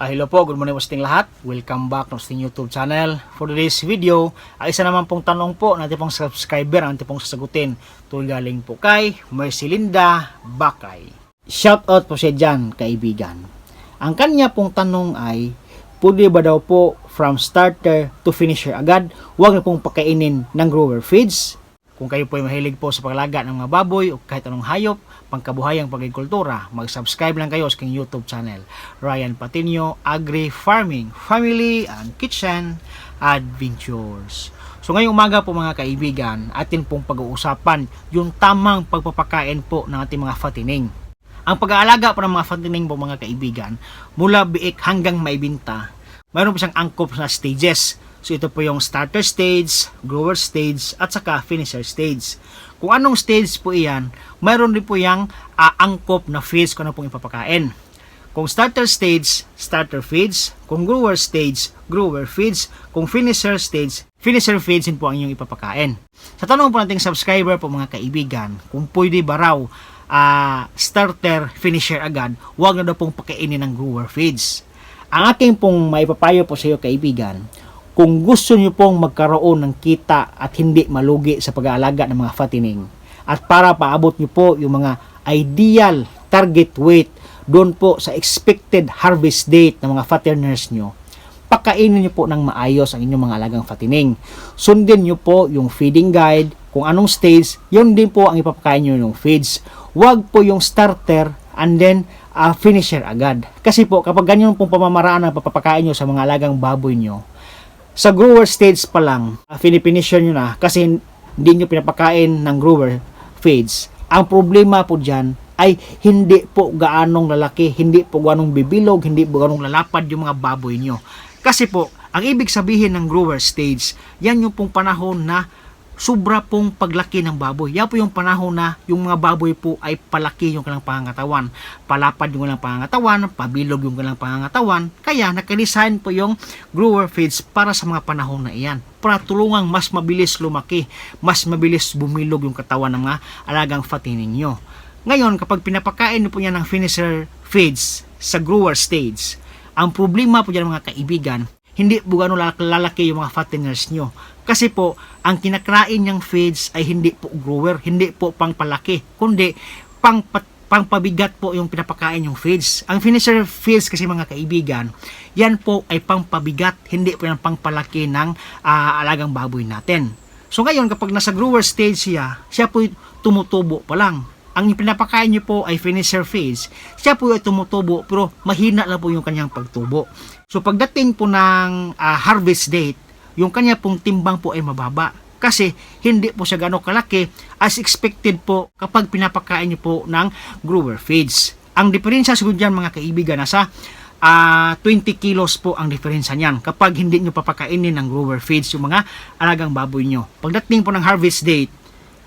Ah, hello po, good morning po sa lahat. Welcome back to sa ating YouTube channel. For today's video, ay isa naman pong tanong po ng ating pong subscriber ang ating pong sasagutin. Tulgaling po kay Mercelinda Bakay. Shout out po siya dyan, kaibigan. Ang kanya pong tanong ay, pwede ba daw po from starter to finisher agad? Huwag na pong pakainin ng grower feeds. Kung kayo po ay mahilig po sa paglaga ng mga baboy o kahit anong hayop, pangkabuhayang pagkikultura, mag-subscribe lang kayo sa aking YouTube channel. Ryan Patinio, Agri Farming, Family and Kitchen Adventures. So ngayong umaga po mga kaibigan, atin pong pag-uusapan yung tamang pagpapakain po ng ating mga fatining. Ang pag-aalaga po ng mga fatining po mga kaibigan, mula biik hanggang maibinta, mayroon po siyang angkop na stages. So ito po yung starter stage, grower stage, at saka finisher stage. Kung anong stage po iyan, mayroon din po yung ah, angkop na feeds kung ano pong ipapakain. Kung starter stage, starter feeds. Kung grower stage, grower feeds. Kung finisher stage, finisher feeds din po ang inyong ipapakain. Sa tanong po nating subscriber po mga kaibigan, kung pwede ba raw ah, starter, finisher agad, huwag na daw pong pakainin ng grower feeds. Ang aking pong maipapayo po sa iyo kaibigan, kung gusto niyo pong magkaroon ng kita at hindi malugi sa pag-aalaga ng mga fattening at para paabot niyo po yung mga ideal target weight doon po sa expected harvest date ng mga fatteners nyo, pakainin niyo po ng maayos ang inyong mga alagang fattening. Sundin niyo po yung feeding guide, kung anong stage, yun din po ang ipapakain niyo yung feeds. Huwag po yung starter and then uh, finisher agad. Kasi po, kapag ganyan pong pamamaraan ang papapakain nyo sa mga alagang baboy nyo, sa grower stage pa lang, uh, finifinisher nyo na kasi hindi nyo pinapakain ng grower feeds. Ang problema po dyan ay hindi po gaanong lalaki, hindi po gaanong bibilog, hindi po gaanong lalapad yung mga baboy nyo. Kasi po, ang ibig sabihin ng grower stage, yan yung pong panahon na sobra pong paglaki ng baboy. Yan po yung panahon na yung mga baboy po ay palaki yung kanilang pangangatawan. Palapad yung kanilang pangangatawan, pabilog yung kanilang pangangatawan. Kaya nakadesign po yung grower feeds para sa mga panahon na iyan. Para tulungang mas mabilis lumaki, mas mabilis bumilog yung katawan ng mga alagang fattening nyo. Ngayon, kapag pinapakain niyo po yan ng finisher feeds sa grower stage, ang problema po dyan mga kaibigan, hindi po gano'ng lalaki, yung mga fatteners nyo. Kasi po, ang kinakrain niyang feeds ay hindi po grower, hindi po pangpalaki, kundi pang pangpabigat po yung pinapakain yung feeds. Ang finisher feeds kasi mga kaibigan, yan po ay pangpabigat, hindi po yan pangpalaki ng ah, alagang baboy natin. So ngayon, kapag nasa grower stage siya, siya po tumutubo pa lang. Ang pinapakain niyo po ay finisher phase. Siya po ay tumutubo pero mahina lang po yung kanyang pagtubo. So pagdating po ng ah, harvest date, yung kanya pong timbang po ay mababa. Kasi hindi po siya gano'ng kalaki as expected po kapag pinapakain niyo po ng grower feeds. Ang diferensya siguro dyan mga kaibigan nasa ah 20 kilos po ang diferensya niyan kapag hindi nyo papakainin ng grower feeds yung mga alagang baboy nyo. Pagdating po ng harvest date,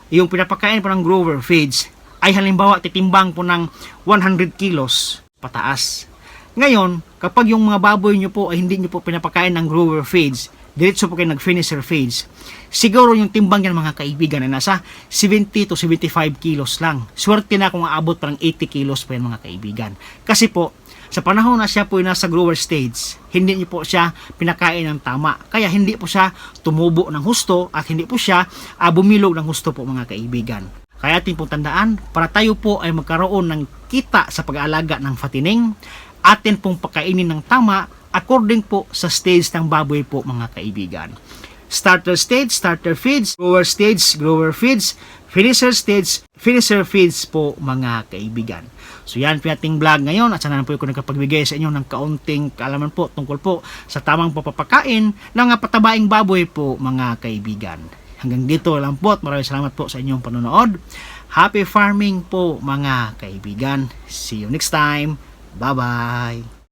yung pinapakain po ng grower feeds ay halimbawa titimbang po ng 100 kilos pataas. Ngayon, kapag yung mga baboy nyo po ay hindi nyo po pinapakain ng grower feeds, diretso po kayo nag-finisher feeds, siguro yung timbang yan mga kaibigan ay nasa 70 to 75 kilos lang. Swerte na kung aabot pa ng 80 kilos pa yan mga kaibigan. Kasi po, sa panahon na siya po ay nasa grower stage, hindi niyo po siya pinakain ng tama. Kaya hindi po siya tumubo ng husto at hindi po siya ah, bumilog ng husto po mga kaibigan. Kaya ating pong tandaan, para tayo po ay magkaroon ng kita sa pag-aalaga ng fatining, atin pong pakainin ng tama according po sa stage ng baboy po mga kaibigan. Starter stage, starter feeds, grower stage, grower feeds, finisher stage, finisher feeds po mga kaibigan. So yan po ating vlog ngayon at sana po ko nagkapagbigay sa inyo ng kaunting kaalaman po tungkol po sa tamang papapakain ng patabaing baboy po mga kaibigan. Hanggang dito lang po at maraming salamat po sa inyong panonood. Happy farming po mga kaibigan. See you next time. Bye-bye.